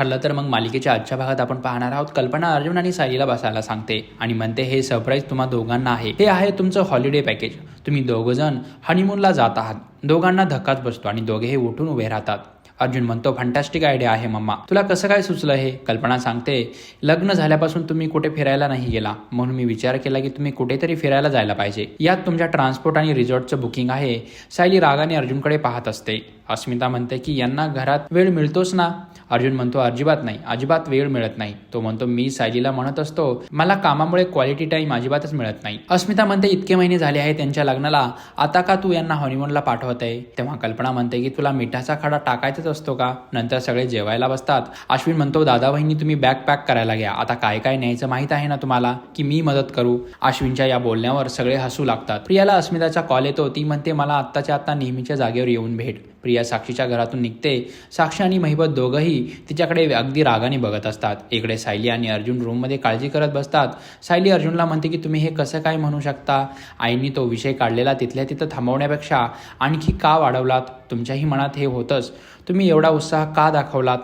ठरलं तर मग मालिकेच्या आजच्या भागात आपण पाहणार आहोत. कल्पना अर्जुन आणि सायलीला बसायला सांगते आणि म्हणते हे सरप्राईज तुम्हा दोघांना आहे. हे आहे तुमचं हॉलिडे पॅकेज तुम्ही दोघं जण हनीमूनला जात आहात. दोघांना धक्काच बसतो आणि दोघेही उठून उभे राहतात. अर्जुन म्हणतो फंटॅस्टिक आयडिया आहे मम्मा. तुला कसं काय सुचलं हे? कल्पना सांगते लग्न झाल्यापासून तुम्ही कुठे फिरायला नाही गेला. म्हणून मी विचार केला की तुम्ही कुठेतरी फिरायला जायला पाहिजे. यात तुमच्या ट्रान्सपोर्ट आणि रिसॉर्टचं बुकिंग आहे. सायली रागाने अर्जुनकडे पाहत असते. अस्मिता म्हणते की यांना घरात वेळ मिळतोच ना. अर्जुन म्हणतो अजिबात नाही अजिबात वेळ मिळत नाही. तो म्हणतो मी सायलीला म्हणत असतो मला कामामुळे क्वालिटी टाईम अजिबातच मिळत नाही. अस्मिता म्हणते इतके महिने झाले आहे त्यांच्या लग्नाला आता का तू यांना हनीमूनला पाठवत आहे? तेव्हा कल्पना म्हणते की तुला मिठाचा खडा टाकायचाच असतो का? नंतर सगळे जेवायला बसतात. अश्विन म्हणतो दादा बहिणी तुम्ही बॅग पॅक करायला घ्या. आता काय काय न्यायचं माहीत आहे ना तुम्हाला? की मी मदत करू? अश्विनच्या या बोलण्यावर सगळे हसू लागतात. प्रियाला अस्मिताचा कॉल येतो. ती म्हणते मला आत्ताच्या आत्ता नेहमीच्या जागेवर येऊन भेट. प्रिया साक्षीच्या घरातून निघते. साक्षी आणि महिपत दोघंही तिच्याकडे अगदी रागाने बघत असतात. इकडे सायली आणि अर्जुन रूममध्ये काळजी करत बसतात. सायली अर्जुनला म्हणते की तुम्ही हे कसं काय म्हणू शकता? आईनी तो विषय काढलेला तिथल्या तिथं थांबवण्यापेक्षा आणखी का वाढवलात? तुमच्याही मनात हे होतंच. तुम्ही एवढा उत्साह का दाखवलात?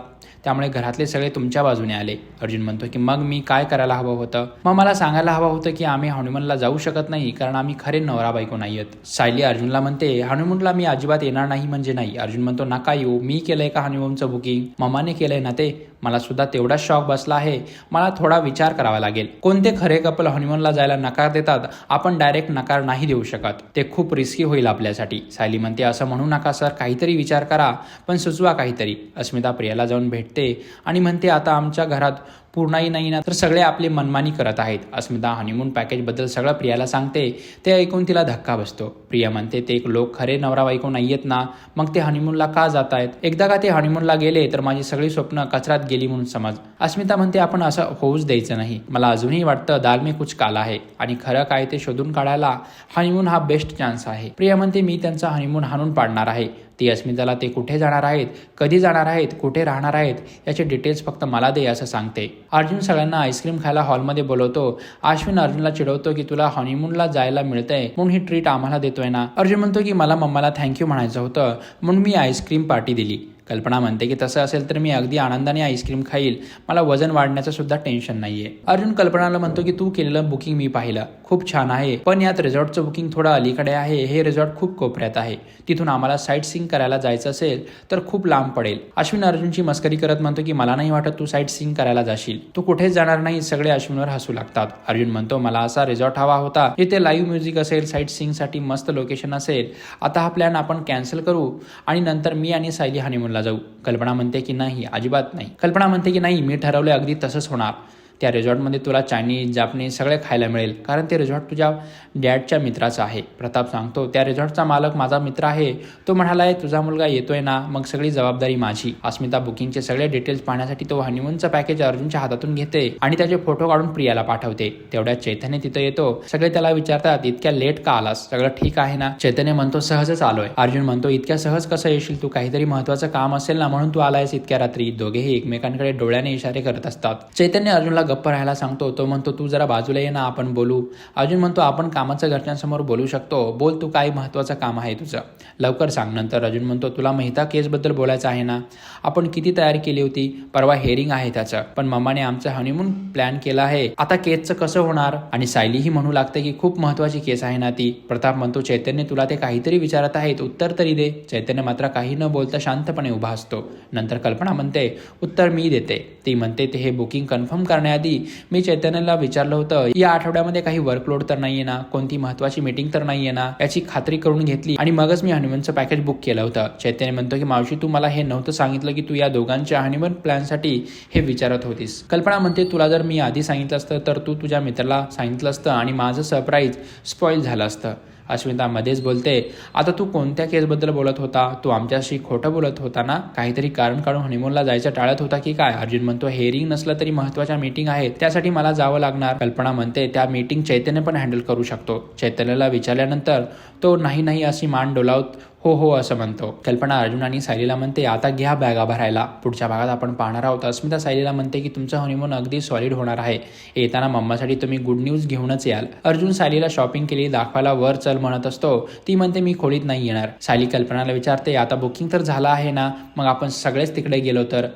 त्यामुळे घरातले सगळे तुमच्या बाजूने आले. अर्जुन म्हणतो की मग मी काय करायला हवं होतं? मग मला सांगायला हवं होतं की आम्ही हनुमनला जाऊ शकत नाही कारण आम्ही खरे नवरा बायको नाही आहेत सायली अर्जुनला म्हणते हनुमूनला मी अजिबात येणार नाही म्हणजे नाही. अर्जुन म्हणतो नका येऊ. मी केलंय का हनुमूनचं बुकिंग? ममाने केलंय ना ते. मला सुद्धा तेवढाच शॉक बसला आहे. मला थोडा विचार करावा लागेल. कोणते खरे कपल हनीमूनला जायला नकार देतात? आपण डायरेक्ट नकार नाही देऊ शकत. ते खूप रिस्की होईल आपल्यासाठी. सायली म्हणते असं म्हणू नका सर काहीतरी विचार करा. पण सुचवा काहीतरी. अस्मिता प्रियाला जाऊन भेटते आणि म्हणते आता आमच्या घरात पूर्णही नाही ना तर सगळे आपली मनमानी करत आहेत. अस्मिता हनीमून पॅकेजबद्दल सगळं प्रियाला सांगते. ते ऐकून तिला धक्का बसतो. प्रिया म्हणते ते एक लोक खरे नवरा बायको नाही येत ना. मग ते हनीमूनला का जात आहेत एकदा का ते हनीमूनला गेले तर माझी सगळी स्वप्न कचऱ्यात गेली म्हणून समज. अस्मिता म्हणते आपण असं होऊच द्यायचं नाही. मला अजूनही वाटतं दाल मी कुछ काला आहे आणि खरं काय ते शोधून काढायला हनीमून हा बेस्ट चान्स आहे. प्रिया म्हणते मी त्यांचा हनीमून हाणून पाडणार आहे. ती अस्मिताला ते कुठे जाणार आहेत? कधी जाणार आहेत? कुठे राहणार आहेत? याचे डिटेल्स फक्त मला दे असं सांगते. अर्जुन सगळ्यांना आईस्क्रीम खायला हॉलमध्ये बोलवतो. अश्विन अर्जुनला चिडवतो की तुला हॉनीमूनला जायला मिळतंय म्हणून ही ट्रीट आम्हाला देतोय ना? अर्जुन म्हणतो की मला मम्माला थँक्यू म्हणायचं होतं म्हणून मी आईस्क्रीम पार्टी दिली. कल्पना म्हणते की तसं असेल तर मी अगदी आनंदाने आईस्क्रीम खाईल. मला वजन वाढण्याचं सुद्धा टेन्शन नाहीये. अर्जुन कल्पनाला म्हणतो की तू केलेलं बुकिंग मी पाहिलं. खूप छान आहे. पण यात रिझॉर्टचं बुकिंग थोडं अलीकडे आहे. हे रिझॉर्ट खूप कोपऱ्यात आहे. तिथून आम्हाला साईट सिंग करायला जायचं असेल तर खूप लांब पडेल. अश्विन अर्जुनची मस्करी करत म्हणतो की मला नाही वाटत तू साईट सिंग करायला जाशील. तू कुठेच जाणार नाही. सगळे अश्विनवर हसू लागतात. अर्जुन म्हणतो मला असा रिझॉर्ट हवा होता. जिथे लाईव्ह म्युझिक असेल साईट सिंगसाठी मस्त लोकेशन असेल. आता हा प्लॅन आपण कॅन्सल करू आणि नंतर मी आणि सायली हनीमूनला जाऊ कल्पना म्हणते की नाही अजिबात नाही. कल्पना म्हणते की नाही मी ठरवलं अगदी तसंच होणार. त्या रिझॉर्टमध्ये तुला चायनीज जापनीज सगळे खायला मिळेल. कारण ते रिझॉर्ट तुझ्या डॅडच्या मित्राचं आहे. प्रताप सांगतो त्या रिझॉर्टचा मालक माझा मित्र आहे. तो म्हणालाय तुझा मुलगा येतोय ना? मग सगळी जबाबदारी माझी. अस्मिता बुकिंगचे सगळे डिटेल्स पाहण्यासाठी तो हनीमूनचं पॅकेज अर्जुनच्या हातातून घेते आणि त्याचे फोटो काढून प्रियाला पाठवते. तेवढ्या चैतन्य तिथं येतो. सगळे त्याला विचारतात इतक्या लेट का आलास? सगळं ठीक आहे ना? चैतन्य म्हणतो सहजच आलोय. अर्जुन म्हणतो इतक्या सहज कसं येशील तू? काहीतरी महत्वाचं काम असेल ना म्हणून तू आलायस इतक्या रात्री? दोघेही एकमेकांकडे डोळ्याने इशारे करत असतात. चैतन्य अर्जुनला गप्प राहायला सांगतो तो म्हणतो तू जरा बाजूला ये ना आपण बोलू. अजून म्हणतो आपण कामाचं घरच्यांसमोर बोलू शकतो. बोल तू काय महत्त्वाचं काम आहे तुझं. लवकर सांग नंतर. अजून म्हणतो तुला महिता केसबद्दल बोलायचं आहे ना? आपण किती तयारी केली होती? परवा हेअरिंग आहे त्याचं. पण मम्माने आमचं हनीमून प्लॅन केला आहे. आता केसचं कसं होणार? आणि सायलीही म्हणू लागते की खूप महत्वाची केस आहे ना ती. प्रताप म्हणतो चैतन्य तुला ते काहीतरी विचारत आहेत. उत्तर तरी दे. चैतन्य मात्र काही न बोलता शांतपणे उभा असतो. नंतर कल्पना म्हणते उत्तर मी देते. ती म्हणते ते हे बुकिंग कन्फर्म आधी मी चैतन्यला विचारलं होतं या आठवड्यामध्ये काही वर्कलोड तर नाहीये ना? कोणती महत्वाची मीटिंग तर नाहीये ना? याची खात्री करून घेतली आणि मगच मी हनुमनचं पॅकेज बुक केलं होतं. चैतन्य म्हणतो की मावशी तू मला हे नव्हतं सांगितलं की तू या दोघांच्या हनीमून प्लॅनसाठी हे विचारत होतीस. कल्पना म्हणते तुला जर मी आधी सांगितलं असतं तर तू तुझ्या मित्राला सांगितलं असतं आणि माझं सरप्राईज स्पॉईल झालं असतं. अश्विता मध्येच बोलते आता तू कोणत्या केसबद्दल बोलत होता? तू आमच्याशी खोटं बोलत होता ना काहीतरी कारण काढून हनीमूनला जायचं टाळत होता की काय? अर्जुन म्हणतो हेअरिंग नसलं तरी महत्त्वाच्या मीटिंग आहे त्यासाठी मला जावं लागणार. कल्पना म्हणते त्या मीटिंग चैतन्य पण हँडल करू शकतो. चैतन्याला विचारल्यानंतर तो नाही नाही अशी मान डोलावत हो हो असं म्हणतो. कल्पना अर्जुन आणि सायलीला म्हणते आता घ्या बॅगा भरायला. पुढच्या भागात आपण पाहणार आहोत अस्मिता सायलीला म्हणते की तुमचं हनीमून अगदी सॉलिड होणार आहे. येताना मम्मासाठी तुम्ही गुड न्यूज घेऊनच याल. अर्जुन सायलीला शॉपिंग केली दाखवायला वर चल म्हणत असतो. ती म्हणते मी खोलीत नाही येणार. सायली कल्पनाला विचारते आता बुकिंग तर झालं आहे ना? मग आपण सगळेच तिकडे गेलो तर?